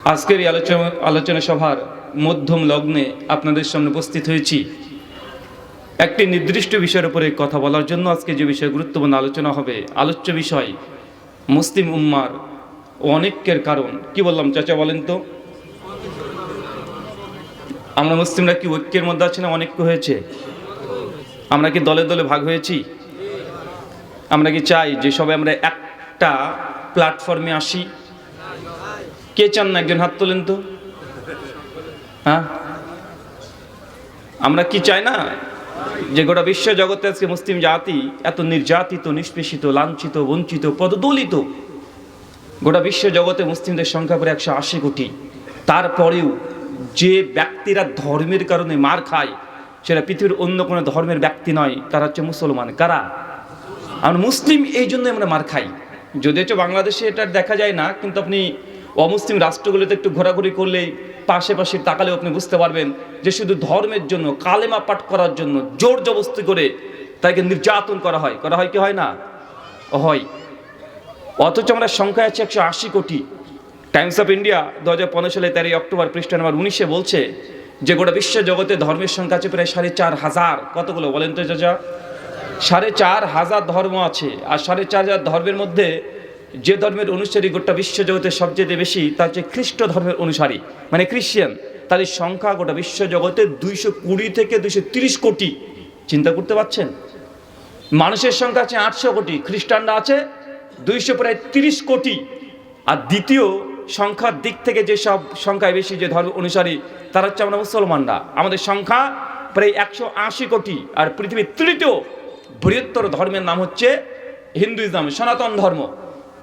আজকের এই আলোচনা আলোচনা সভার মধ্যম লগ্নে আপনাদের সামনে উপস্থিত হয়েছি। একটি নির্দিষ্ট বিষয়ের উপরে কথা বলার জন্য আজকে যে বিষয়ে গুরুত্বপূর্ণ আলোচনা হবে, আলোচ্য বিষয় মুসলিম উম্মার অনেকের কারণ। কি বললাম চাচা বলেন তো? আমরা মুসলিমরা কি ঐক্যের মধ্যে আছি না অনেক হয়েছে? আমরা কি দলে দলে ভাগ হয়েছি? আমরা কি চাই যে সবাই আমরা একটা প্ল্যাটফর্মে আসি? কে চান না? একজন হাত তোলেন তো। হ্যাঁ? আমরা কি চাই না? যে গোটা বিশ্ব জগতে আজকে মুসলিম জাতি এত নির্যাতিত, নিষ্পেষিত, লাঞ্ছিত, বঞ্চিত, পদদলিত, গোটা বিশ্ব জগতে মুসলিমদের সংখ্যা প্রায় একশো আশি কোটি। তারপরেও যে ব্যক্তিরা ধর্মের কারণে মার খায়, সেটা পৃথিবীর অন্য কোনো ধর্মের ব্যক্তি নয়, তারা হচ্ছে মুসলমান। কারা? আমরা মুসলিম এই জন্য আমরা মার খাই। যদিও হচ্ছে বাংলাদেশে এটা দেখা যায় না, কিন্তু আপনি অমুসলিম রাষ্ট্রগুলোতে একটু ঘোরাঘুরি করলেই পাশে পাশে তাকালেও আপনি বুঝতে পারবেন যে শুধু ধর্মের জন্য, কালেমা পাঠ করার জন্য জোর জবস্তি করে তাকে নির্যাতন করা হয়। করা হয় কি হয় না? হয় অথচ আমরা সংখ্যা আছে একশো আশি কোটি। টাইমস অফ ইন্ডিয়া দু হাজার পনেরো সালে তেরোই অক্টোবর পৃষ্ঠা নম্বর উনিশে বলছে যে গোটা বিশ্ব জগতে ধর্মের সংখ্যা আছে প্রায় সাড়ে চার হাজার। কতগুলো বলেন তো চাচা? সাড়ে চার হাজার ধর্ম আছে। আর সাড়ে চার হাজার ধর্মের মধ্যে যে ধর্মের অনুসারী গোটা বিশ্বজগতের সবচেয়ে বেশি তা হচ্ছে খ্রিস্ট ধর্মের অনুসারী। মানে খ্রিশ্চান তাদের সংখ্যা গোটা বিশ্বজগতে দুইশো কুড়ি থেকে দুইশো তিরিশ কোটি। চিন্তা করতে পারছেন? মানুষের সংখ্যা আছে আটশো কোটি, খ্রিস্টানরা আছে দুইশো প্রায় তিরিশ কোটি। আর দ্বিতীয় সংখ্যার দিক থেকে যে সব সংখ্যায় বেশি যে ধর্ম অনুসারী, তারা হচ্ছে আমরা মুসলমানরা। আমাদের সংখ্যা প্রায় একশো আশি কোটি। আর পৃথিবীর তৃতীয় বৃহত্তর ধর্মের নাম হচ্ছে হিন্দুইজম, সনাতন ধর্ম।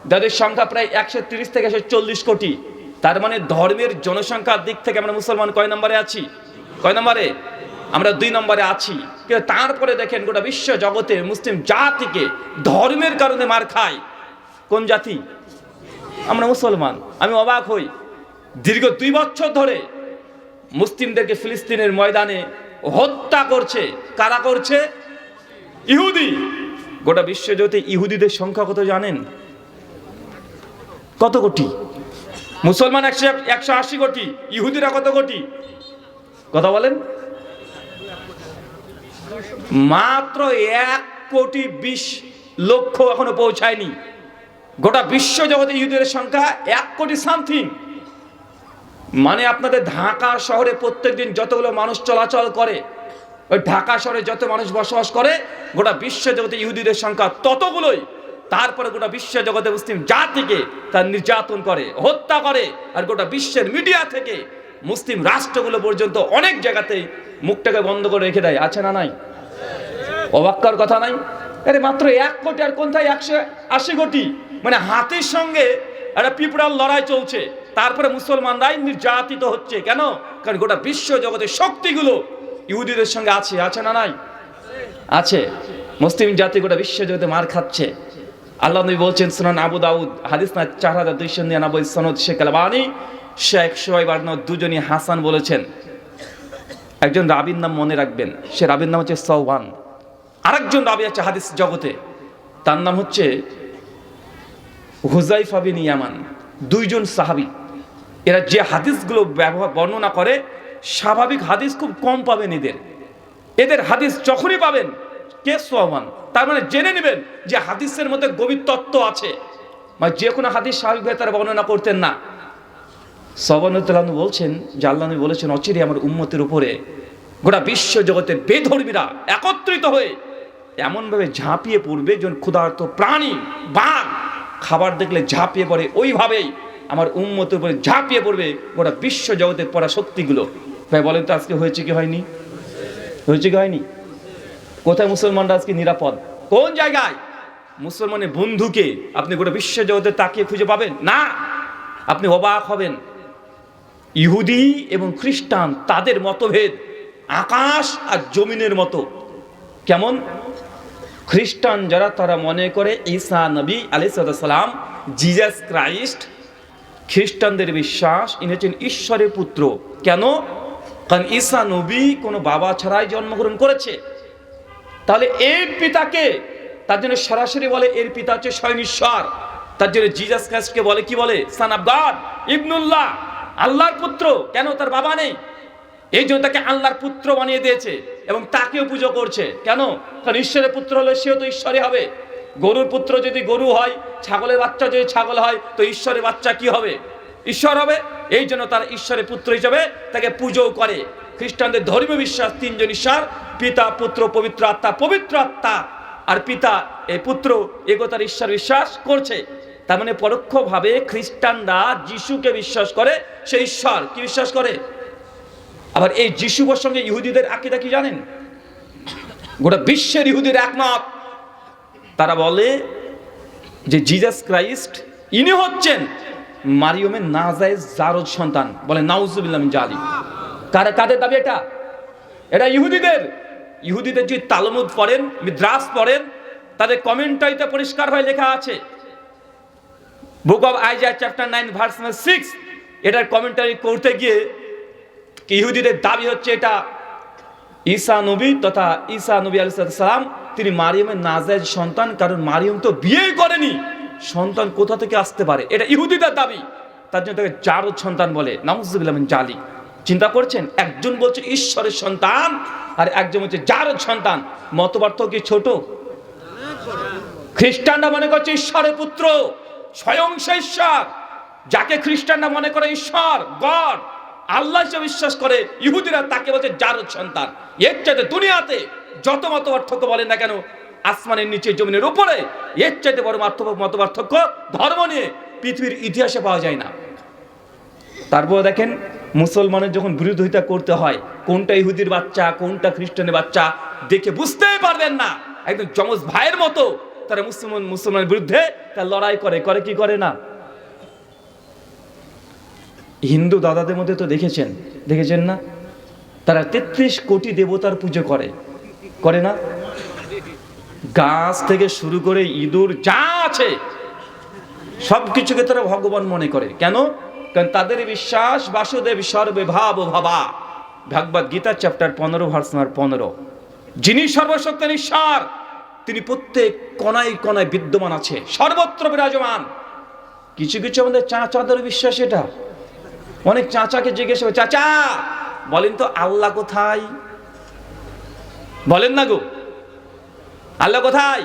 যাদের সংখ্যা প্রায় একশো তিরিশ থেকে একশো চল্লিশ কোটি, তার মানে ধর্মের জনসংখ্যার দিক থেকে আমরা মুসলমান কয় নম্বরে আছি? কয় নম্বরে? আমরা দুই নম্বরে আছি। কিন্তু তারপরে দেখেন গোটা বিশ্ব জগতে মুসলিম জাতিকে ধর্মের কারণে মার খায়। কোন জাতি? আমরা মুসলমান। আমি অবাক হই। দীর্ঘ দুই বছর ধরে মুসলিমদেরকে ফিলিস্তিনের ময়দানে হত্যা করছে। কারা করছে? ইহুদি। গোটা বিশ্বজগতে ইহুদিদের সংখ্যা কত জানেন? কত কোটি? মুসলমান একশো একশো আশি কোটি, ইহুদিরা কত কোটি? কথা বলেন। মাত্র এক কোটি বিশ লক্ষ এখনও পৌঁছায়নি। গোটা বিশ্ব জগতে ইহুদিদের সংখ্যা এক কোটি সামথিং। মানে আপনাদের ঢাকা শহরে প্রত্যেকদিন যতগুলো মানুষ চলাচল করে, ওই ঢাকা শহরে যত মানুষ বসবাস করে, গোটা বিশ্ব জগতে ইহুদিদের সংখ্যা ততগুলোই তারপরে গোটা বিশ্ব জগতে মুসলিম জাতিকে তার নির্যাতন করে, হত্যা করে, আর গোটা বিশ্বের মিডিয়া থেকে মুসলিম রাষ্ট্রগুলো পর্যন্ত অনেক জায়গাতেই মুখটাকে বন্ধ করে রেখে দেয়। আছে না নাই? অবাক্কার কথা নাই? আরে মাত্র এক কোটি আর কোনটায় একশো আশি কোটি? মানে হাতির সঙ্গে একটা পিঁপড়ার লড়াই চলছে। তারপরে মুসলমানরাই নির্যাতিত হচ্ছে। কেন? কারণ গোটা বিশ্ব জগতের শক্তিগুলো ইহুদিদের সঙ্গে আছে। আছে না নাই? আছে। মুসলিম জাতি গোটা বিশ্ব জগতে মার খাচ্ছে। আল্লাহ নবী বলছেন, সুনান আবু দাউদ, হাদিস না চার হাজার দুইশো নিরানব্বই সনদ শেখ আলবানি শেখ সোহাইব দুজনই হাসান বলেছেন। একজন রাবির নাম মনে রাখবেন, সে রাবির নাম হচ্ছে সৌবান আরেকজন রাবি আছে হাদিস জগতে, তার নাম হচ্ছে হুজাইফা বিন ইয়ামান, দুইজন সাহাবি। এরা যে হাদিসগুলো ব্যবহার, বর্ণনা করে, স্বাভাবিক হাদিস খুব কম পাবেন এদের। এদের হাদিস যখনই পাবেন কে সোহান তার মানে জেনে নেবেন যে হাদিসের মধ্যে গভীর তত্ত্ব আছে। মানে যে কোনো হাদিস স্বাভাবিকভাবে তারা বর্ণনা করতেন না। সবানুদ্দাহ বলছেন যে বলেছেন, অচিরে আমার উম্মতের উপরে গোটা বিশ্ব জগতের বেধর্মীরা একত্রিত হয়ে এমনভাবে ঝাঁপিয়ে পড়বে যেন ক্ষুধার্ত প্রাণী, বাঘ খাবার দেখলে ঝাঁপিয়ে পড়ে। ওইভাবেই আমার উম্মতের উপরে ঝাঁপিয়ে পড়বে গোটা বিশ্ব জগতের পড়া শক্তিগুলো ভাই, বলেন তো আজকে হয়েছে কি হয়নি? হয়েছে কি হয়নি? কোথায় মুসলমানরা আজকে নিরাপদ? কোন জায়গায়? মুসলমানের বন্ধুকে আপনি গোটা বিশ্ব জগতে তাকিয়ে খুঁজে পাবেন? না। আপনি অবাক হবেন। ইহুদি এবং খ্রিস্টান তাদের মতভেদ। আকাশ আর জমিনের মতো। কেমন? খ্রিস্টান যারা, তারা মনে করে ঈসা নবী আলিসাল্লাম জিজাস ক্রাইস্ট। খ্রিস্টানদের বিশ্বাস, ইনি হচ্ছেন ঈশ্বরের পুত্র। কেন? কারণ ঈসা নবী কোনো বাবা ছাড়াই জন্মগ্রহণ করেছে। তাহলে এর পিতাকে, তার জন্য সরাসরি বলে এর পিতা হচ্ছে স্বয়ং ঈশ্বর তার জন্য জিজাস ক্রাইস্টকে বলে, কি বলে? সান অফ গড ইবনুল্লাহ, আল্লাহর পুত্র। কেন? তার বাবা নেই। এই জন্য তাকে আল্লাহর পুত্র বানিয়ে দিয়েছে এবং তাকেও পুজো করছে। কেন? কারণ ঈশ্বরের পুত্র হলে সেও তো ঈশ্বরই হবে। গরুর পুত্র যদি গরু হয়, ছাগলের বাচ্চা যদি ছাগল হয়, তো ঈশ্বরের বাচ্চা কি হবে? ঈশ্বর হবে। এই জন্য তার ঈশ্বরের পুত্র হিসেবে তাকে পুজো করে। খ্রিস্টানদের ধর্মীয় বিশ্বাস, তিনজন ঈশ্বর, পিতা, পুত্র, পবিত্র আত্মা পবিত্র আত্মা, আর পিতা এই পুত্র এগোতার ঈশ্বর বিশ্বাস করছে। তার মানে পরোক্ষভাবে খ্রিস্টানরা যিশুকে বিশ্বাস করে সেই ঈশ্বর কি বিশ্বাস করে? আবার এই যিশু প্রসঙ্গে ইহুদিদের আকিদা কি জানেন? গোটা বিশ্বের ইহুদির একমত। তারা বলে যে জিজাস ক্রাইস্ট, ইনি হচ্ছেন মারিয়মের নাজায়েজ জারদ সন্তান। বলে, নাউজুবিল্লাহ মিন জালি কাদের দাবি এটা? এটা ইহুদিদের। ইহুদিদের যদি তালমুদ পড়েন, মিদ্রাস পড়েন, তাদের কমেন্টারিতে পরিষ্কার হয়ে লেখা আছে। Book of Isaiah chapter nine verse six এটার কমেন্টারি করতে গিয়ে ইহুদিদের দাবি হচ্ছে এটা? ঈসা নবী তথা ঈসা নবী আলাইসালাম তিনি মারিয়মের নাজায়েজ সন্তান, কারণ মারিয়ম তো বিয়ে করেনি। সন্তান কোথা থেকে আসতে পারে? এটা ইহুদিদের দাবি। তার জন্য তাকে জারদ সন্তান বলে। নামুজুবিল্লাহ জালি চিন্তা করছেন? একজন বলছে, ঈশ্বরের সন্তান। আর একজন বলছে যার সন্তান। মতপার্থক্য কি ছোট? খ্রিস্টানরা মনে করছে, ঈশ্বরের পুত্র, স্বয়ং ঈশ্বর। যাকে খ্রিস্টানরা মনে করে, ঈশ্বর, গড, আল্লাহ হিসেবে বিশ্বাস করে। ইহুদিরা তাকে বলছে জারদ সন্তান। এর চাইতে দুনিয়াতে যত মত পার্থক্য বলেন না কেন, আসমানের নিচে, জমিনের উপরে, এর চাইতে বড় মাত্র মত পার্থক্য ধর্ম নিয়ে পৃথিবীর ইতিহাসে পাওয়া যায় না। তারপর দেখেন মুসলমানের যখন বিরোধিতা করতে হয়, কোনটা ইহুদির বাচ্চা, কোনটা খ্রিস্টানের বাচ্চা, দেখে বুঝতেই পারবেন না। একদম যমজ ভাইয়ের মতো তারা মুসলমান, মুসলমানের বিরুদ্ধে তার লড়াই করে। করে কি করে না? হিন্দু দাদাদের মধ্যে তো দেখেছেন দেখেছেন না? তারা তেত্রিশ কোটি দেবতার পুজো করে। করে না? গাছ থেকে শুরু করে ইঁদুর যা আছে সব কিছুকে তারা ভগবান মনে করে। কেন? কারণ তাদের বিশ্বাস বাসুদেব সর্বে ভাব। ভাবা ভাগবত গীতা চ্যাপ্টার পনেরো ভার্স নাম্বার পনেরো। যিনি সর্বশক্তির ঈশ্বর তিনি প্রত্যেক কণায় কণায় বিদ্যমান আছে, সর্বত্র বিরাজমান। কিছু কিছু আমাদের চাচাদের বিশ্বাস এটা। অনেক চাচাকে জিজ্ঞেস করে, চাচা, বলেন তো আল্লাহ কোথায়? বলেন না গো। আল্লাহ কোথায়?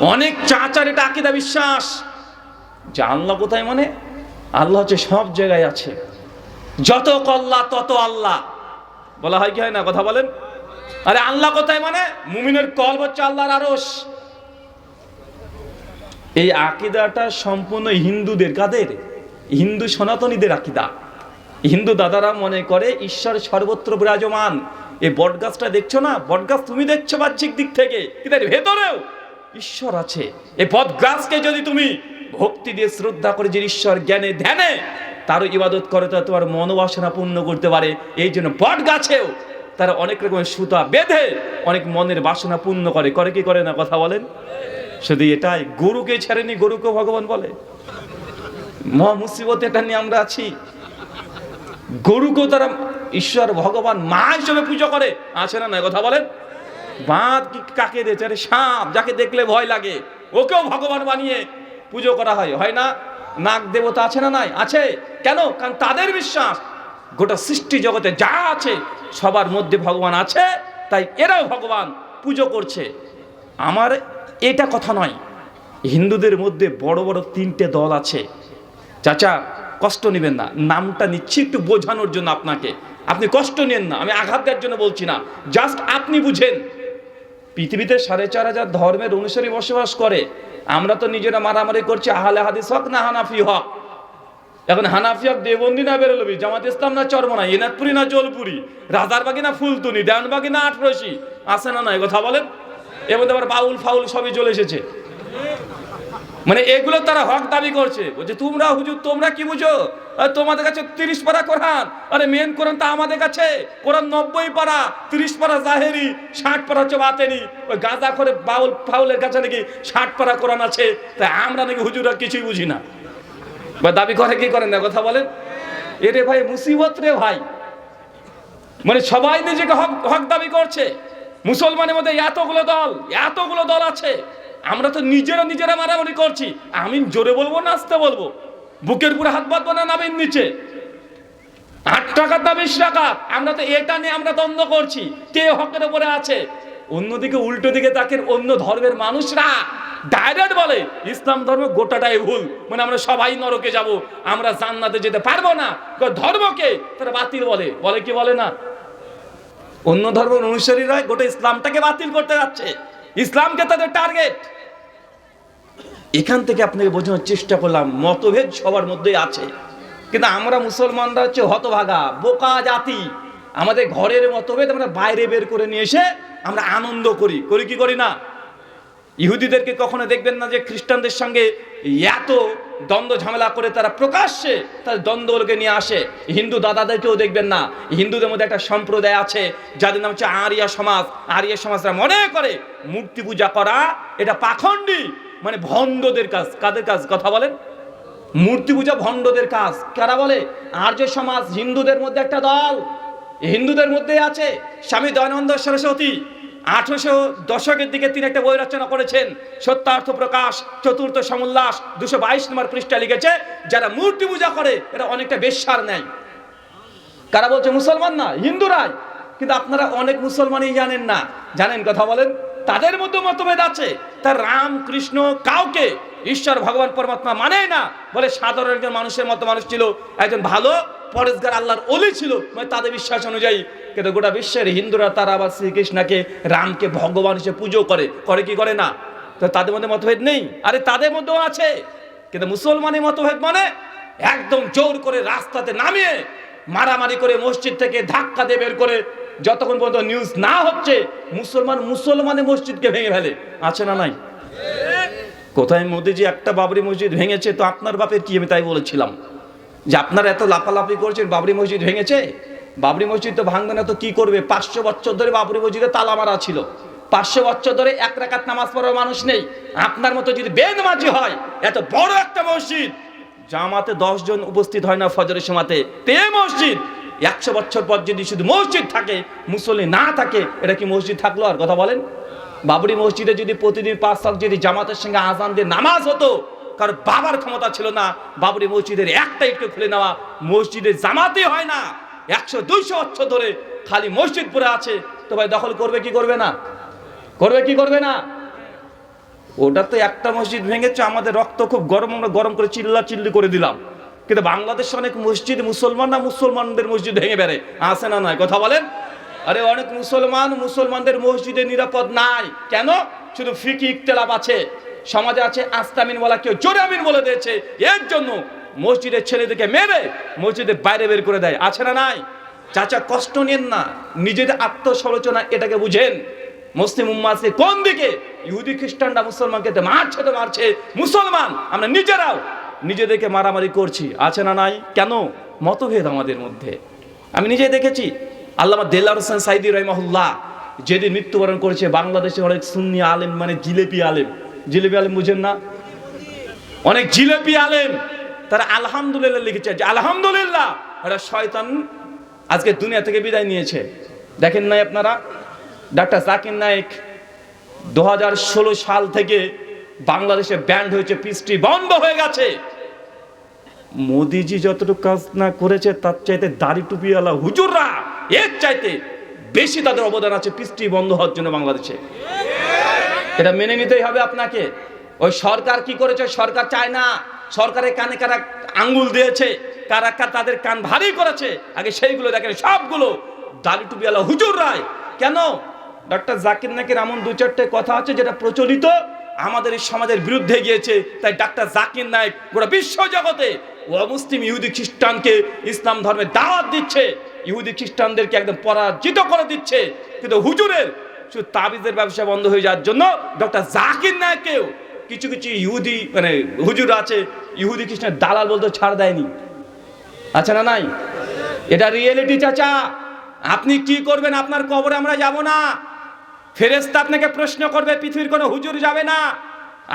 অনেক চাচার এটা আকিদা বিশ্বাস। যে আল্লাহ কোথায় মানে? আল্লাহ হচ্ছে সব জায়গায় আছে। যত কল্লা, তত আল্লাহ। বলা হয় কি হয় না? কথা বলেন। আরে আল্লাহ কোথায় মানে? মুমিনের কল হচ্ছে আল্লাহর আরস এই আকিদাটা সম্পূর্ণ হিন্দুদের কাদের? হিন্দু সনাতনীদের আকিদা। হিন্দু দাদারা মনে করে, ঈশ্বর সর্বত্র বিরাজমান। এই বটগাছটা দেখছ না? বটগাছ তুমি দেখছ বাহ্যিক দিক থেকে। কিন্তু ভেতরেও ঈশ্বর আছে। এই বটগাছকে যদি তুমি ভক্তি দিয়ে শ্রদ্ধা করে যে ঈশ্বর জ্ঞানে ধ্যানে, তারও ইবাদত করে তো তোমার মনোবাসনা পূর্ণ করতে পারে। এই জন্য বট গাছেও তারা অনেক রকমের সুতা বেঁধে অনেক মনের বাসনা পূর্ণ করে। করে কি করে না কথা বলেন? শুধু এটাই, গরুকে ছেড়েনি গরুকে ভগবান বলে। মহা মুসিবত এটা নিয়ে আমরা আছি। গরুকেও তারা ঈশ্বর ভগবান মা হিসেবে পুজো করে। আছে না না কথা বলেন? বাঁধ কি কাকে দিয়েছে? সাপ, যাকে দেখলে ভয় লাগে, ওকেও ভগবান বানিয়ে পুজো করা হয় হয় না? নাগ দেবতা আছে না নাই? আছে। কেন? কারণ তাদের বিশ্বাস, গোটা সৃষ্টি জগতে যা আছে, সবার মধ্যে ভগবান আছে, তাই এরাও ভগবান পুজো করছে। আমার এটা কথা নয়, হিন্দুদের মধ্যে বড় বড় তিনটে দল আছে। চাচা, কষ্ট নেবেন না, নামটা নিচ্ছি একটু বোঝানোর জন্য আপনাকে। আপনি কষ্ট নেন না, আমি আঘাত দেওয়ার জন্য বলছি না। জাস্ট আপনি বুঝেন, পৃথিবীতে সাড়ে চার হাজার ধর্মের অনুসারী বসবাস করে। আমরা তো নিজেরা মারামারি করছি, আহলে হাদিস হক না হানাফি হক? এখন হানাফি হক দেবন্দি না বেরোলবি? জামাত ইসলাম না চরমনা? এনাথপুরি না জলপুরি? রাজারবাগি না ফুলতুনি? দেওয়ানবাগি না আটরসি? আসে না না কথা বলেন? এর মধ্যে আবার বাউল ফাউল সবই চলে এসেছে। মানে এগুলো তারা হক দাবি করছে। বলছে তোমরা হুজুর, তোমরা কি বুঝো? তোমাদের কাছে তিরিশ পারা কোরআন। আরে মেন কোরআন তো আমাদের কাছে। কোরআন নব্বই পারা, তিরিশ পারা জাহেরি, ষাট পারা হচ্ছে বাতেনি ওই গাঁজা করে বাউল, ফাউলের কাছে নাকি ষাট পারা কোরআন আছে। তাই আমরা নাকি হুজুরা কিছুই বুঝি না। বা দাবি করে, কি করেন না, কথা বলেন? এরে ভাই, মুসিবত রে ভাই। মানে সবাই নিজেকে হক হক দাবি করছে। মুসলমানের মধ্যে এতগুলো দল এতগুলো দল আছে। আমরা তো নিজেরা নিজেরা মারামারি করছি। আমি জোরে বলব না আসতে বলব। বুকের উপরে হাত বাঁধবো না নামের নিচে? আট টাকা না বিশ টাকা? আমরা তো এটা নিয়ে আমরা দ্বন্দ্ব করছি। কে হকের উপরে আছে? অন্যদিকে, উল্টো দিকে তাকে অন্য ধর্মের মানুষরা ডাইরেক্ট বলে, ইসলাম ধর্ম গোটাটাই ভুল। মানে আমরা সবাই নরকে যাব, আমরা জান্নাতে যেতে পারব না। ধর্মকে তারা বাতিল বলে। বলে কি বলে না? অন্য ধর্মের অনুসারীরা গোটা ইসলামটাকে বাতিল করতে যাচ্ছে। ইসলামকে তাদের টার্গেট। এখান থেকে আপনাকে বোঝানোর চেষ্টা করলাম, মতভেদ সবার মধ্যেই আছে। কিন্তু আমরা মুসলমানরা হচ্ছে হতভাগা, বোকা জাতি। আমাদের ঘরের মতভেদ আমরা বাইরে বের করে নিয়ে এসে আমরা আনন্দ করি। করি কি করি না? ইহুদিদেরকে কখনো দেখবেন না যে খ্রিস্টানদের সঙ্গে এত দ্বন্দ্ব, ঝামেলা করে তারা প্রকাশ্যে তার দ্বন্দ্বগুলোকে নিয়ে আসে। হিন্দু দাদাদেরকেও দেখবেন না। হিন্দুদের মধ্যে একটা সম্প্রদায় আছে, যাদের নাম হচ্ছে আরিয়া সমাজ। আরিয়া সমাজরা মনে করে মূর্তি পূজা করা, এটা পাখণ্ডী মানে ভণ্ডদের কাজ। কাদের কাজ? কথা বলেন। মূর্তি পূজা ভণ্ডদের কাজ। কারা বলে? আর্য সমাজ, হিন্দুদের মধ্যে একটা দল। হিন্দুদের মধ্যে আছে স্বামী দয়ানন্দ সরস্বতী। আঠারোশো দশকের দিকে তিনি একটা বই রচনা করেছেন, সত্যার্থ প্রকাশ, চতুর্থ সমুল্লাস, দুশো বাইশ নম্বর পৃষ্ঠা লিখেছে, যারা মূর্তি পূজা করে এটা অনেকটা বেশ্যার নেয়। কারা বলছে, মুসলমান না, হিন্দুরাই। কিন্তু আপনারা অনেক মুসলমানই জানেন না। জানেন কথা বলেন, তাদের মধ্যে মতভেদ আছে। তার রাম কৃষ্ণ কাউকে ঈশ্বর, ভগবান, পরমাত্মা মানে না বলে সাধারণ একজন মানুষের মতো মানুষ ছিল। একজন ভালো, পরেশগার, আল্লাহর অলি ছিল। মানে তাদের বিশ্বাস অনুযায়ী কিন্তু গোটা বিশ্বের হিন্দুরা তারা আবার শ্রীকৃষ্ণকে, রামকে ভগবান হিসেবে পুজো করে। করে কি করে না? তো তাদের মধ্যে মতভেদ নেই? আরে তাদের মধ্যেও আছে। কিন্তু মুসলমানের মতভেদ মানে একদম জোর করে রাস্তাতে নামিয়ে, মারামারি করে মসজিদ থেকে ধাক্কা দিয়ে বের করে যতক্ষণ পর্যন্ত নিউজ না হচ্ছে, মুসলমান মুসলমানের মসজিদকে ভেঙে ফেলে। আছে না নাই? কোথায় মোদিজি একটা বাবরি মসজিদ ভেঙেছে, তো আপনার বাপের কি? আমি তাই বলেছিলাম। যে আপনারা এত লাফালাফি করছেন, বাবরি মসজিদ ভেঙেছে? বাবরি মসজিদ তো ভাঙবে না তো কি করবে? পাঁচশো বছর ধরে বাবরি মসজিদে তালা মারা ছিল। পাঁচশো বছর ধরে এক রাকাত নামাজ পড়ার মানুষ নেই। আপনার মতো যদি বেদমাজি হয়, এত বড় একটা মসজিদ, জামাতে দশ জন উপস্থিত হয় না ফজরের সময়তে? তে মসজিদ। একশো বছর পর যদি শুধু মসজিদ থাকে, মুসল্লি না থাকে, এটা কি মসজিদ থাকল আর কথা বলেন? বাবরি মসজিদে যদি প্রতিদিন পাঁচ সাল যদি জামাতের সঙ্গে আজান দিয়ে নামাজ হতো কারণ বাবার ক্ষমতা ছিল না। বাবরি মসজিদের একটা ইটকে খুলে নেওয়া, মসজিদে জামাতে হয় না। একশো, দুইশো বছর ধরে খালি মসজিদ পড়ে আছে। তো ভাই দখল করবে কি করবে না? করবে কি করবে না? ওটা তো একটা মসজিদ ভেঙেছে, আমাদের রক্ত খুব গরম, আমরা গরম করে চিল্লা চিল্লি করে দিলাম। কিন্তু বাংলাদেশে অনেক মসজিদ মুসলমান না মুসলমানদের মসজিদ ভেঙে বেড়ে? আসে না নয় কথা বলেন। আরে অনেক মুসলমান মুসলমানদের মসজিদে নিরাপদ নাই। কেন? শুধু ফিকি ইকতেলাপ আছে। সমাজে আছে আস্তামিন বলা কেউ জোরে আমিন বলে দিয়েছে। এর জন্য মসজিদের ছেলেদেরকে মেরে মসজিদের বাইরে বের করে দেয়। আছে না নাই? চাচা, কষ্ট নেন না। নিজেদের আত্মসমালোচনা এটাকে বুঝেন। মুসলিম উম্মা আছে, কোন দিকে? ইহুদি, খ্রিস্টানরা, মুসলমানকে মারছে তো মারছে। মুসলমান, আমরা নিজেরাও নিজেদেরকে মারামারি করছি। আছে না নাই? কেন? মতভেদ আমাদের মধ্যে। আমি নিজে দেখেছি, আল্লামা দেল্লার হোসেন সাইদি রহমহুল্লাহ যেদিন মৃত্যুবরণ করেছে বাংলাদেশে অনেক সুন্নি আলেম মানে জিলেপি আলেম। জিলেপি আলেম বুঝেন না? অনেক জিলেপি আলেম। তারা আলহামদুলিল্লাহ লিখেছে যে আলহামদুলিল্লাহ। এটা শয়তান আজকে দুনিয়া থেকে বিদায় নিয়েছে। দেখেন নাই আপনারা? ডাক্তার জাকির নায়েক দু হাজার ষোলো সাল থেকে বাংলাদেশে ব্যান্ড হয়েছে, পিসটি বন্ধ হয়ে গেছে। মোদিজি যতটুকু কাজ না করেছে, তার চাইতে দাড়ি টুপিওয়ালা হুজুররা, এর চাইতে বেশি তাদের অবদান আছে পিসটি বন্ধ হওয়ার জন্য বাংলাদেশে। এটা মেনে নিতেই হবে আপনাকে। ওই সরকার কি করেছে? সরকার চায় না। সরকারের কানে কারা আঙ্গুল দিয়েছে, কারা কার তাদের কান ভারী করেছে, আগে সেইগুলো দেখেন, সবগুলো। দাড়ি টুপিওয়ালা হুজুর রায়। কেন? ডক্টর জাকির নাকির এমন দু চারটে কথা আছে যেটা প্রচলিত আমাদের এই সমাজের বিরুদ্ধে গিয়েছে। তাই ডাক্তার জাকির নায়ক গোটা বিশ্ব জগতে ও মুসলিম ইহুদি খ্রিস্টানকে ইসলাম ধর্মে দাওয়াত দিচ্ছে। ইহুদি খ্রিস্টানদেরকে একদম পরাজিত করে দিচ্ছে। কিন্তু হুজুরের শুধু তাবিজের ব্যবসা বন্ধ হয়ে যাওয়ার জন্য ডক্টর জাকির নায়ককেও কিছু কিছু ইহুদি মানে হুজুর আছে, ইহুদি খ্রিস্টান দালাল বলতে ছাড় দেয়নি। আচ্ছা না নাই? এটা রিয়েলিটি চাচা। আপনি কি করবেন? আপনার কবরে আমরা যাব না। ফেরেস্তা আপনাকে প্রশ্ন করবে, পৃথিবীর কোনো হুজুর যাবে না।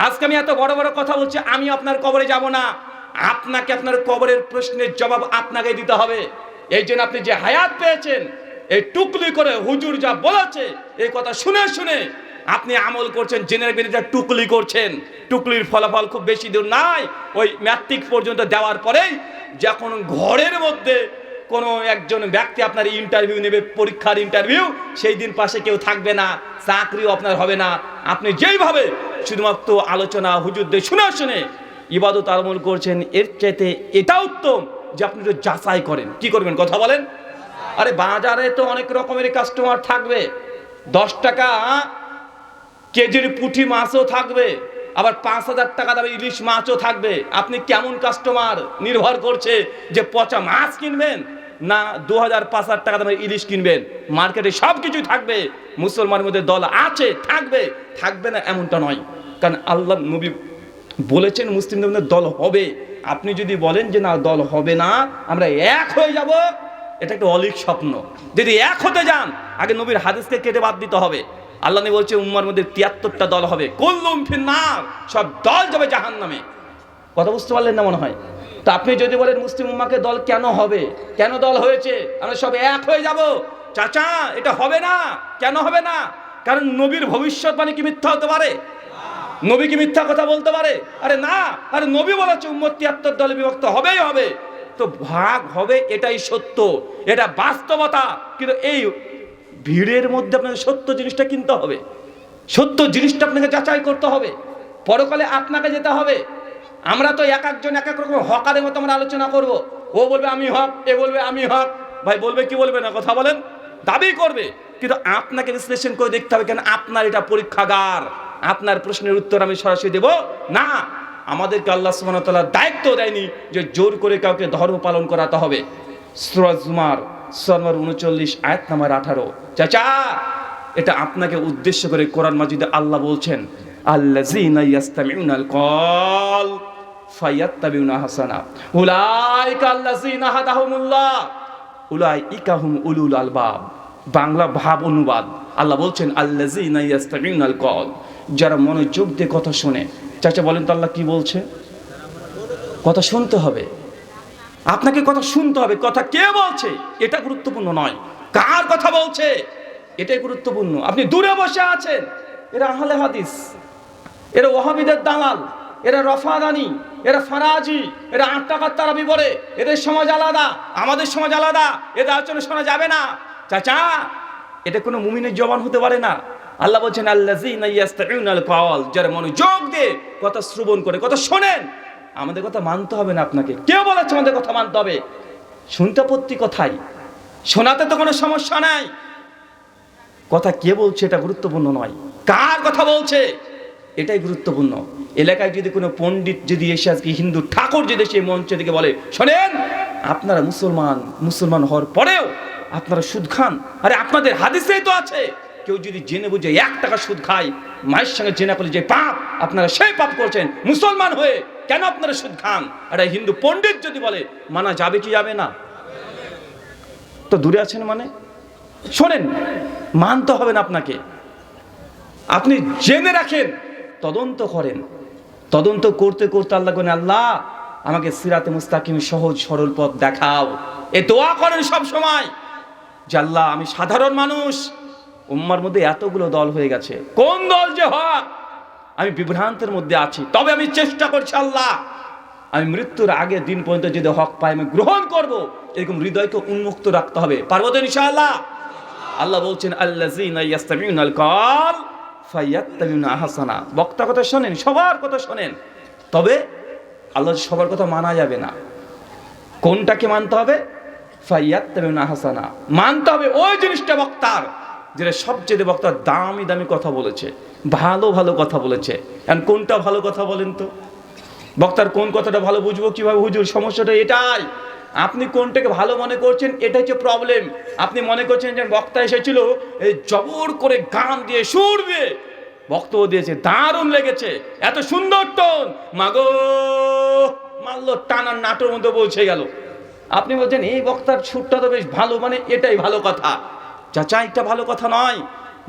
আজকে আমি এত বড় বড় কথা বলছি, আমি আপনার কবরে যাব না। আপনাকে আপনার কবরের প্রশ্নের জবাব আপনাকে দিতে হবে। এই জন্য আপনি যে হায়াত পেয়েছেন, এই টুকলি করে হুজুর যা বলেছে, এই কথা শুনে শুনে আপনি আমল করছেন, জেনের বিরুদ্ধে টুকলি করছেন, টুকলির ফলাফল খুব বেশি দূর নাই। ওই ম্যাট্রিক পর্যন্ত দেওয়ার পরেই যখন ঘরের মধ্যে কোনো একজন ব্যক্তি আপনার ইন্টারভিউ নেবে, পরীক্ষার ইন্টারভিউ সেই দিন পাশে কেউ থাকবে না, চাকরিও আপনার হবে না। আপনি যেইভাবে শুধুমাত্র আলোচনা হুজুরদের শুনে শুনে ইবাদত আমল করছেন, এর চাইতে এটা উত্তম যে আপনি একটু যাচাই করেন। কি করবেন, কথা বলেন? আরে বাজারে তো অনেক রকমের কাস্টমার থাকবে। দশ টাকা কেজির পুঁটি মাছও থাকবে, আবার পাঁচ হাজার টাকা দামে ইলিশ মাছও থাকবে। আপনি কেমন কাস্টমার নির্ভর করছে যে পচা মাছ কিনবেন না দু হাজার, পাঁচ হাজার টাকা দামে ইলিশ কিনবেন? মার্কেটে সব কিছুই থাকবে, মুসলমানের মধ্যে দল আছে, থাকবে থাকবে না এমনটা নয়। কারণ আল্লাহ নবী বলেছেন মুসলিমদের মধ্যে দল হবে। আপনি যদি বলেন যে না, দল হবে না, আমরা এক হয়ে যাব, এটা একটা অলিক স্বপ্ন। যদি এক হতে যান, আগে নবীর হাদিসকে কেটে বাদ দিতে হবে। আল্লাহ বলছে, উম্মার মধ্যে তিয়াত্তরটা দল হবে। কল্লুম ফিন্নার, সব দল যাবে জাহান নামে কথা বুঝতে পারলেন না মনে হয়? তো আপনি যদি বলেন মুসলিম উম্মাকে দল কেন হবে? কেন দল হয়েছে? আমরা সব এক হয়ে যাব। চাচা, এটা হবে না। কেন হবে না? কারণ নবীর ভবিষ্যৎবাণী কি মিথ্যা হতে পারে? নবী কি মিথ্যা কথা বলতে পারে? আরে না, আরে নবী বলেছে, উম্মত তিয়াত্তর দলে বিভক্ত হবেই হবে। তো ভাগ হবে এটাই সত্য, এটা বাস্তবতা। কিন্তু এই ভিড়ের মধ্যে আপনাকে সত্য জিনিসটা কিনতে হবে। সত্য জিনিসটা আপনাকে যাচাই করতে হবে। পরকালে আপনাকে যেতে হবে। আমরা তো এক একজন এক এক রকম হকারের মতো আমরা আলোচনা করব। ও বলবে, আমি হক এ বলবে, আমি হক ভাই, বলবে কি বলবে না, কথা বলেন। দাবি করবে। কিন্তু আপনাকে বিশ্লেষণ করে দেখতে হবে কেন আপনার এটা পরীক্ষাগার। আপনার প্রশ্নের উত্তর আমি সরাসরি দেব। না, আমাদেরকে আল্লাহ ওয়া দায়িত্ব দেয়নি যে জোর করে কাউকে ধর্ম পালন করাতে হবে। সূরা জুমার সরমার উনচল্লিশ, আয়াত নাম্বার আঠারো। চাচা, এটা আপনাকে উদ্দেশ্য করে কোরআন মাজিদে আল্লাহ বলছেন কল উলাইকা আলবাব। বাংলা ভাব অনুবাদ। আল্লাহ বলছেন কল যারা মনোযোগ দিয়ে কথা শোনে, চাচা বলেন তো আল্লাহ কি বলছে? কথা শুনতে হবে। আপনাকে কথা শুনতে হবে, কথা কে বলছে? এটা গুরুত্বপূর্ণ নয়। কার কথা বলছে? এটাই গুরুত্বপূর্ণ। আপনি দূরে বসে আছেন। এরা আহলে হাদিস। এরা ওহাবিদের দালাল। এরা রফাদানি। এরা ফারাজি। এরা আট টাকার তারাবি বলে এদের সমাজ আলাদা। আমাদের সমাজ আলাদা। এদের আলোচনা শোনা যাবে না। চাচা, এটা কোনো মুমিনের জবান হতে পারে না। আল্লাহ বলছেন আল্লাহ যারা মনোযোগ দিয়ে কথা শ্রবণ করে, কথা শোনেন। আমাদের কথা মানতে হবে না আপনাকে। কেউ বলেছে আমাদের কথা মানতে হবে। শুনতে পত্তি কথাই। শোনাতে তো কোনো সমস্যা নাই। কথা কে বলছে এটা গুরুত্বপূর্ণ নয়। কার কথা বলছে? এটাই গুরুত্বপূর্ণ। এলাকায় যদি কোনো পণ্ডিত যদি এসে আজকে হিন্দু ঠাকুর যদি সেই মঞ্চে দিকে বলে, শোনেন, আপনারা মুসলমান মুসলমান হওয়ার পরেও আপনারা সুদ খান। আরে আপনাদের হাদিসেই তো আছে। কেউ যদি জেনে বুঝে এক টাকা সুদ খায়, মায়ের সঙ্গে জেনা করলে যে পাপ, আপনারা সেই পাপ করছেন। মুসলমান হয়ে কেন আপনারা সুদ খান? আর হিন্দু পণ্ডিত যদি বলে, মানা যাবে কি যাবে না? তো দূরে আছেন মানে? শোনেন, মানতে হবে না আপনাকে। আপনি জেনে রাখেন, তদন্ত করেন। তদন্ত করতে করতে আল্লাহ করেন আল্লাহ, আমাকে সিরাতে মুস্তাকিম সহজ, সরল পথ দেখাও। এ দোয়া করেন সব সময়, যে আল্লাহ, আমি সাধারণ মানুষ, উম্মার মধ্যে এতগুলো দল হয়ে গেছে। কোন দল যে হক আমি বিভ্রান্তের মধ্যে আছি। তবে আমি চেষ্টা করছি আল্লাহ। আমি মৃত্যুর আগে দিন পর্যন্ত যদি হক পাই আমি গ্রহণ করব, এরকম হৃদয়কে উন্মুক্ত রাখতে হবে। পারব তো ইনশাআল্লাহ? আল্লাহ বলছেন আহসানা। বক্তা কথা শোনেন, সবার কথা শোনেন। তবে আল্লাহ সবার কথা মানা যাবে না। কোনটাকে মানতে হবে? ফাইয়াত্তাবিউনা আহসানা। মানতে হবে ওই জিনিসটা বক্তার। যেটা সবচেয়ে বক্তার দামি দামি কথা বলেছে। ভালো ভালো কথা বলেছে। এখন কোনটা ভালো কথা বলেন তো? বক্তার কোন কথাটা ভালো বুঝব কীভাবে? হুজুর, সমস্যাটা এটাই। আপনি কোনটাকে ভালো মনে করছেন? এটাই হচ্ছে প্রবলেম আপনি মনে করছেন যে বক্তা এসেছিল, এই জবর করে গান দিয়ে সুর দিয়ে বক্তব্য দিয়েছে। দারুণ লেগেছে। এত সুন্দর টোন। মাগো, মারলো টানার নাটোর মধ্যে পৌঁছে গেল। আপনি বলছেন, এই বক্তার সুরটা তো বেশ ভালো। মানে এটাই ভালো কথা। চাচা, এটা ভালো কথা নয়।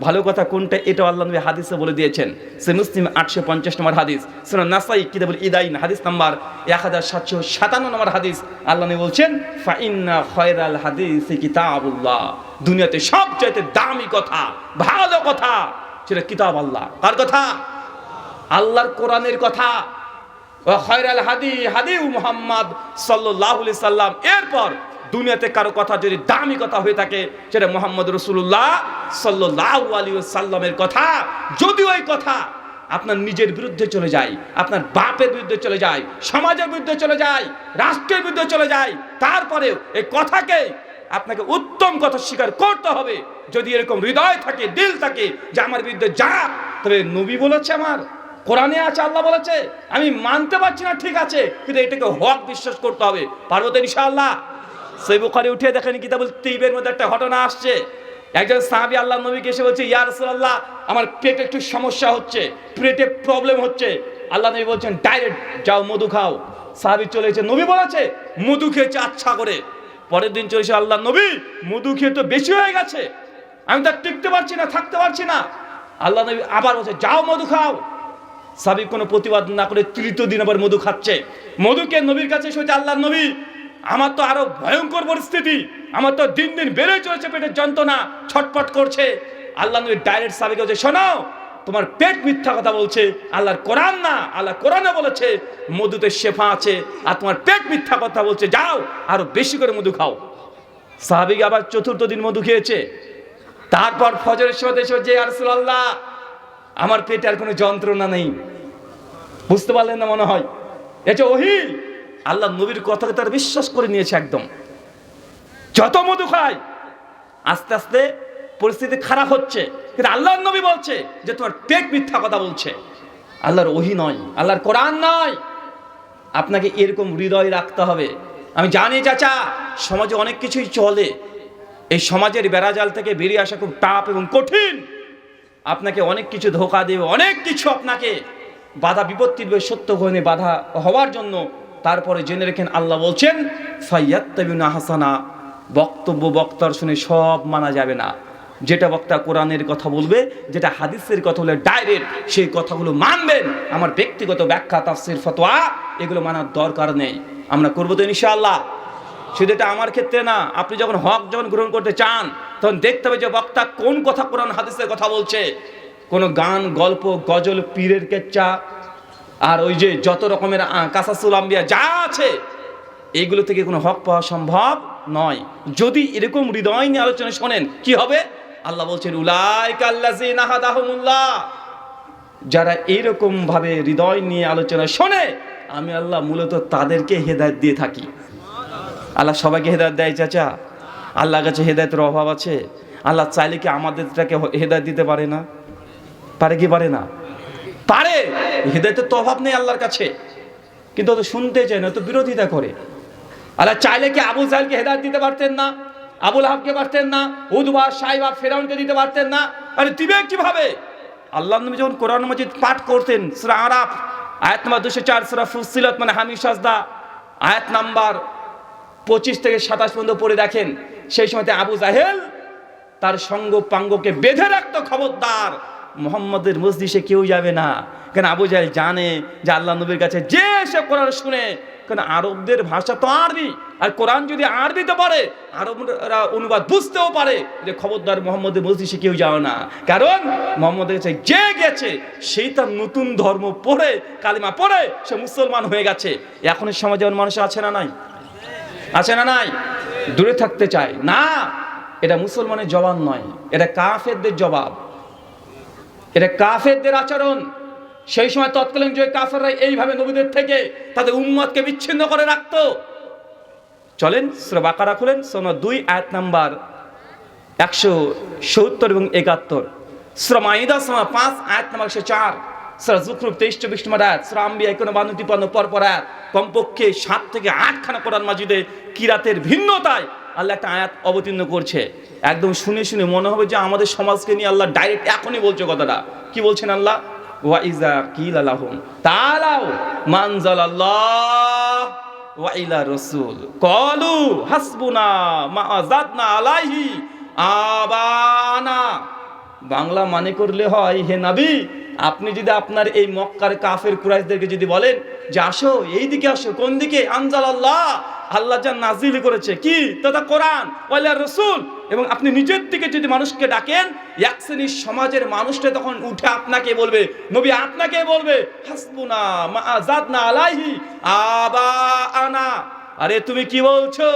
ভালো কথা কোনটা? এটা আল্লাহ নবী হাদিসে বলে দিয়েছেন। সে মুসলিম আটশো পঞ্চাশ নম্বর হাদিস। সুনান নাসাই, কিতাবুল ইদাইন, হাদিস নাম্বার এক হাজার সাতশো সাতান্ন নম্বর হাদিস। আল্লাহ নবী বলছেন, ফাইন্না খয়রাল হাদিস কিতাবুল্লাহ। দুনিয়াতে সবচাইতে দামি কথা, ভালো কথা সেটা কিতাব আল্লাহ। কার কথা? আল্লাহর কোরআনের কথা। খয়রাল হাদি হাদি মুহাম্মদ আলাইহি সাল্লাম। এরপর দুনিয়াতে কারও কথা যদি দামি কথা হয়ে থাকে, সেটা মোহাম্মদ রসুল্লাহ আলাইহি সাল্লামের কথা। যদি ওই কথা আপনার নিজের বিরুদ্ধে চলে যায়, আপনার বাপের বিরুদ্ধে চলে যায়, সমাজের বিরুদ্ধে চলে যায়, রাষ্ট্রের বিরুদ্ধে চলে যায়, তারপরেও এই কথাকে আপনাকে উত্তম কথা স্বীকার করতে হবে। যদি এরকম হৃদয় থাকে, দিল থাকে যে আমার বিরুদ্ধে যা, তবে নবী বলেছে আমার, কোরআনে আছে, আল্লাহ বলেছে, আমি মানতে পারছি না, ঠিক আছে, কিন্তু এটাকে হক বিশ্বাস করতে হবে। পারব তো ইনশাআল্লাহ। সেই বুখারি উঠে দেখেন কিতাবুল তিবের মধ্যে একটা ঘটনা আসছে। একজন সাহাবি আল্লাহ নবীকে এসে বলছে ইয়া রাসূলুল্লাহ আমার পেটে একটু সমস্যা হচ্ছে পেটে প্রবলেম হচ্ছে। আল্লাহ নবী বলছেন ডাইরেক্ট যাও মধু খাও। সাহাবি চলে এসে নবী বলেছে মধু খেয়েছে আচ্ছা করে। পরের দিন চলে এসে আল্লাহ নবী মধু খেয়ে তো বেশি হয়ে গেছে। আমি তার টিকতে পারছি না থাকতে পারছি না। আল্লাহ নবী আবার বলছে যাও মধু খাও। সাবিক কোনো প্রতিবাদ না করে তৃতীয় দিন আবার মধু খাচ্ছে। মধুকে নবীর কাছে বলছে, আল্লাহ নবী আমার তো আরও ভয়ঙ্কর পরিস্থিতি। আমার তো দিন দিন বেড়ে চলেছে পেটের যন্ত্রণা ছটপট করছে। আল্লাহ নবী ডাইরেক্ট সাবিকে বলছে শোনাও তোমার পেট মিথ্যা কথা বলছে, আল্লাহর কোরআন না, আল্লাহ কোরআনে বলেছে, মধুতে শেফা আছে, আর তোমার পেট মিথ্যা কথা বলছে, যাও, আরও বেশি করে মধু খাও। সাহাবিকে আবার চতুর্থ দিন মধু খেয়েছে। তারপর ফজরের সময় এসে যে আরসুল্লাহ আমার পেটে আর কোনো যন্ত্রণা নেই। বুঝতে পারলেন না মনে হয়? এটা ওহি আল্লাহ নবীর কথাকে তারা বিশ্বাস করে নিয়েছে একদম। যত মধু খায়, আস্তে আস্তে পরিস্থিতি খারাপ হচ্ছে। কিন্তু আল্লাহর নবী বলছে যে, তোমার পেট মিথ্যা কথা বলছে। আল্লাহর ওহি নয়, আল্লাহর কোরআন নয়। আপনাকে এরকম হৃদয় রাখতে হবে। আমি জানি চাচা, সমাজে অনেক কিছুই চলে। এই সমাজের বেড়াজাল থেকে বেরিয়ে আসা খুব টাপ এবং কঠিন। আপনাকে অনেক কিছু ধোকা দেবে, অনেক কিছু আপনাকে বাধা বিপত্তি দেবে সত্য গ্রহণে বাধা হওয়ার জন্য তারপরে জেনে রেখেন আল্লাহ বলছেন ফাইয়াত্তাবিনা হাসানা, বক্তব্য বক্তার শুনে সব মানা যাবে না। যেটা বক্তা কোরআনের কথা বলবে, যেটা হাদিসের কথা বলে ডাইরেক্ট সেই কথাগুলো মানবেন। আমার ব্যক্তিগত ব্যাখ্যা, তাফসির, ফতোয়া, এগুলো মানার দরকার নেই। আমরা করব তো ইনশাআল্লাহ। শুধু এটা আমার ক্ষেত্রে না, আপনি যখন হক যখন গ্রহণ করতে চান, তখন দেখতে হবে যে বক্তা কোন কথা কোরআন, হাদিসের কথা বলছে। কোনো গান, গল্প, গজল, পীরের কেচ্চা আর ওই যে যত রকমের কাসাসুল আম্বিয়া যা আছে এইগুলো থেকে কোনো হক পাওয়া সম্ভব নয়। যদি এরকম হৃদয় নিয়ে আলোচনা শোনেন, কি হবে? আল্লাহ বলছেন উলাই কাল্লাজি নাহাদাহমুল্লাহ যারা এইরকম ভাবে হৃদয় নিয়ে আলোচনা শোনে, আমি আল্লাহ মূলত তাদেরকে হেদায়ত দিয়ে থাকি। আল্লাহ সবাইকে হেদায়ত দেয়, চাচা। আল্লাহর কাছে হেদায়তের অভাব আছে। আল্লাহ চাইলে কি আমাদেরটাকে হেদায়ত দিতে পারে না? পারে কি পারে না? পারে। হেদায়তের তো অভাব নেই আল্লাহর কাছে। কিন্তু তো শুনতে চায় না তো বিরোধিতা করে। আল্লাহ চাইলে কি আবু জাহেলকে হেদায়ত দিতে পারতেন না? আবুল হাবকে পারতেন না? উদবা, সাইবা, ফেরাউনকে দিতে পারতেন না? আরে দিবে কীভাবে? আল্লাহ নবী যখন কোরআন মজিদ পাঠ করতেন, সুরা আরাফ, আয়াত নাম্বার দুশো চার, সুরা ফুসিলত মানে হামিদ সাজদা, আয়াত নাম্বার পঁচিশ থেকে সাতাশ পর্যন্ত পড়ে দেখেন, সেই সময়তে আবু জাহেল তার সঙ্গ পাঙ্গকে বেঁধে রাখতো খবরদার। মোহাম্মদের মসজিদে কেউ যাবে না। কেন আবু জাহেল জানে যে আল্লাহ নবীর কাছে যে সে কোরআন শুনে, কেন আরবদের ভাষা তো আরবি, আর কোরআন যদি আরবিতে পারে, আরবরা অনুবাদ বুঝতেও পারে যে খবরদার মোহাম্মদের মসজিদে কেউ যাবে না। কারণ মোহাম্মদের কাছে যে গেছে, সেই তার নতুন ধর্ম পড়ে, কালিমা পড়ে, সে মুসলমান হয়ে গেছে। এখনের সমাজে এমন মানুষ আছে না নাই? আছে না নাই? দূরে থাকতে চায়। না, এটা মুসলমানের জবাব নয়, এটা কাফেরদের জবাব। এটা কাফেরদের আচরণ। সেই সময় তৎকালীন যে কাফেররা এইভাবে নবীদের থেকে তাদের উম্মতকে বিচ্ছিন্ন করে রাখত। চলেন বাকারা খুলেন, সোনা দুই, আয়াত নাম্বার একশো সত্তর এবং একাত্তর। সুরা মাইদা, সোনা পাঁচ, আয়াত নাম্বার একশো চার। সুরা জুকরুব তেইশ, চব্বিশ নম্বর আয়াত। সুরা আম্বিয়া একুন্ন বান্ন তিপ্পান্ন পর পর আয়াত। কমপক্ষে সাত থেকে আটখানা কোরআন মাজিদে কিরাতের ভিন্নতায় আল্লাহ একটা আয়াত অবতীর্ণ করছে। একদম শুনে শুনে মনে হবে যে আমাদের সমাজকে নিয়ে আল্লাহ ডাইরেক্ট এখনই বলছে কথাটা। কি বলছেন আল্লাহ? ওয়াইজা কিল আলাহুম তালাও মানজাল আল্লাহ ওয়াইলা রসুল। কলু হাসবুনা মা জাদনা আলাইহি আবানা। বাংলা মানে করলে হয়, হে নাবি, আপনি যদি আপনার এই মক্কার কাফের কুরাইশদেরকে যদি বলেন যে আসো এই দিকে আসো কোন দিকে আনজাল আল্লাহ আল্লাহ যা নাজিল করেছে, কি? তথা কোরআন ওয়াল্লাহ রসুল। এবং আপনি নিজের দিকে যদি মানুষকে ডাকেন এক শ্রেণির সমাজের মানুষটা তখন উঠে আপনাকে বলবে, নবী আপনাকে বলবে, হাসবুনা মা জাদনা আলাইহি আবা আনা আরে তুমি কি বলছো?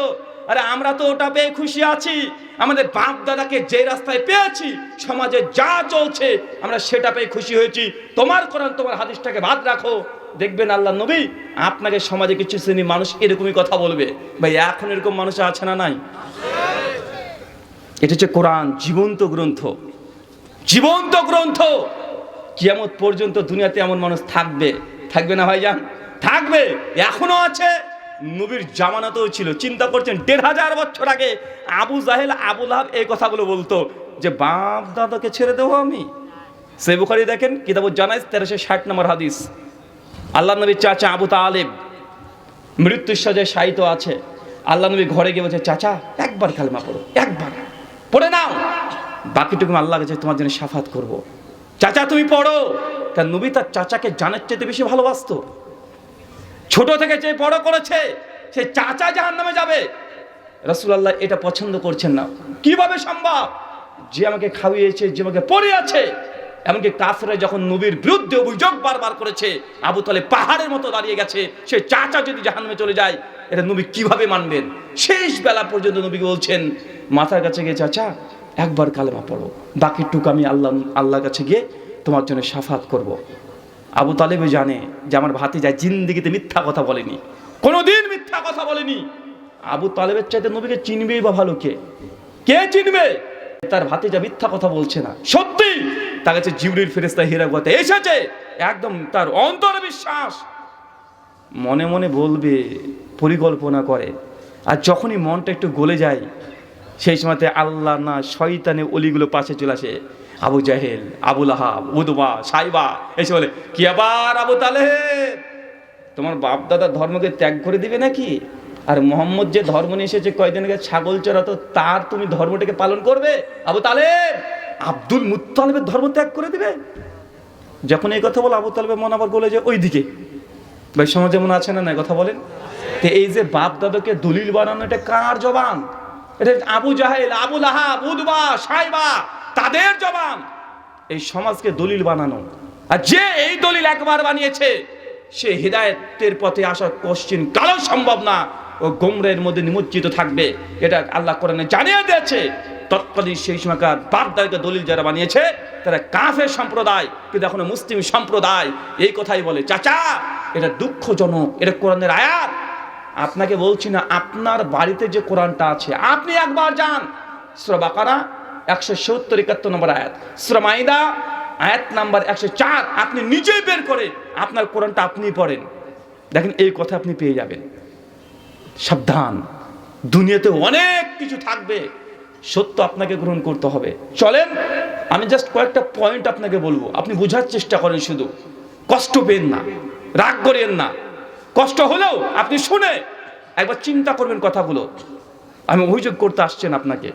আরে আমরা তো ওটা পেয়ে খুশি আছি। আমাদের বাপ দাদাকে যে রাস্তায় পেয়েছি, সমাজে যা চলছে, আমরা সেটা পেয়ে খুশি হয়েছি। তোমার কোরআন, তোমার হাদিসটাকে বাদ রাখো। দেখবেন আল্লাহ নবী আপনাকে সমাজে কিছু শ্রেণি মানুষ এরকমই কথা বলবে। ভাই, এখন এরকম মানুষ আছে না নাই? এটা হচ্ছে কোরআন, জীবন্ত গ্রন্থ। জীবন্ত গ্রন্থ! কিয়ামত পর্যন্ত দুনিয়াতে এমন মানুষ থাকবে। থাকবে না ভাইজান? থাকবে! এখনও আছে। নবীর জামানাতেও ছিল। চিন্তা করছেন, দেড় হাজার বছর আগে আবু জাহেল আবুল আহাব এই কথাগুলো বলতো যে, বাপ দাদাকে ছেড়ে দেবো আমি? সে বুখারি দেখেন কিতাব জানাই তেরোশো ষাট নম্বর হাদিস। আল্লাহ নবীর চাচা আবু তালেব মৃত্যুর সাজায় শায়িত আছে। আল্লাহ নবী ঘরে গিয়ে বলছে, চাচা, একবার কালমা পড়ো, একবার। পড়ে নাও। বাকিটুকু আল্লাহ কাছে তোমার জন্য সাফাত করব। চাচা, তুমি পড়ো। তার নবী তার চাচাকে জানার চেয়ে বেশি ভালোবাসতো। ছোট থেকে যে বড় করেছে, সে চাচা জাহান নামে যাবে। রসুল্লাহ এটা পছন্দ করছেন না। কীভাবে সম্ভব? যে আমাকে খাওয়িয়েছে, যে আমাকে পড়িয়েছে এমনকি কাফেরা যখন নবীর বিরুদ্ধে অভিযোগ বারবার করেছে, আবু তালে পাহাড়ের মতো দাঁড়িয়ে গেছে, সে চাচা যদি জাহান্নামে চলে যায়, এটা নবী কীভাবে মানবেন? শেষ বেলা পর্যন্ত নবীকে বলছেন, মাথার কাছে গিয়ে চাচা, একবার কালেমা পড়ো, বাকিটুকু আমি আল্লাহ, আল্লাহর কাছে গিয়ে তোমার জন্য সাফাত করব। আবু তালেবে জানে যে আমার ভাতি যায় জিন্দিগিতে মিথ্যা কথা বলেনি, কোনোদিন মিথ্যা কথা বলেনি। আবু তালেবের চাইতে নবীকে চিনবেই বা ভালো কে? কে চিনবে? তার ভাতিজা মিথ্যা কথা বলছে না। সত্যি! তার কাছে জিবরির ফেরেস্তা হীরা কথা এসেছে। একদম তার অন্তর বিশ্বাস। মনে মনে বলবে, পরিকল্পনা করে। আর যখনই মনটা একটু গলে যায়, সেই সময়তে আল্লাহ না শয়তানে অলিগুলো পাশে চলে আসে। আবু জাহেল আবুল আহাব উদবা, সাইবা এসে বলে, কি আবার আবু তালে তোমার বাপ দাদা ধর্মকে ত্যাগ করে দিবে নাকি? আর মোহাম্মদ যে ধর্ম নিয়ে এসেছে কয়দিন আগে ছাগল চড়া, তো তার তুমি ধর্মটাকে পালন করবে? আবু তালে আব্দুল মুত্তালেবের ধর্ম ত্যাগ করে দিবে? যখন এই কথা বলে আবু তালেবের মন আবার গলে যায় ওই দিকে ভাই, সমাজে মনে আছে না না কথা বলেন। তো এই যে বাপ দাদাকে দলিল বানানো, এটা কার জবান? এটা আবু জাহেল, আবু লাহাব, উদবা, সাইবা, তাদের জবান। এই সমাজকে দলিল বানানো। আর যে এই দলিল একবার বানিয়েছে, সে হৃদায়তের পথে আসা কোশ্চিন কালো সম্ভব না। ও গোমরের মধ্যে নিমজ্জিত থাকবে। এটা আল্লাহ কোরআনে জানিয়ে দিয়েছে। তৎকালীন সেই সময়কার বাপদারকে দলিল যারা বানিয়েছে, তারা কাফের সম্প্রদায়, কিন্তু এখনও মুসলিম সম্প্রদায়। এই কথাই বলে, চাচা, এটা দুঃখজনক, এটা কোরআনের আয়াত। আপনাকে বলছি না, আপনার বাড়িতে যে কোরআনটা আছে, আপনি একবার যান। শ্রবাকারা একশো সত্তর একাত্তর নম্বর আয়াত। শ্রমাইদা আয়াত নাম্বার একশো চার। আপনি নিজেই বের করে আপনার কোরআনটা আপনি পড়েন। দেখেন, এই কথা আপনি পেয়ে যাবেন। সাবধান। দুনিয়াতে অনেক কিছু থাকবে। সত্য আপনাকে গ্রহণ করতে হবে। চলেন, আমি জাস্ট কয়েকটা পয়েন্ট আপনাকে বলব। আপনি বোঝার চেষ্টা করেন শুধু। কষ্ট পেন না, রাগ করেন না। কষ্ট হলেও আপনি শুনে একবার চিন্তা করবেন কথাগুলো। আমি অভিযোগ করতে আসছেন আপনাকে।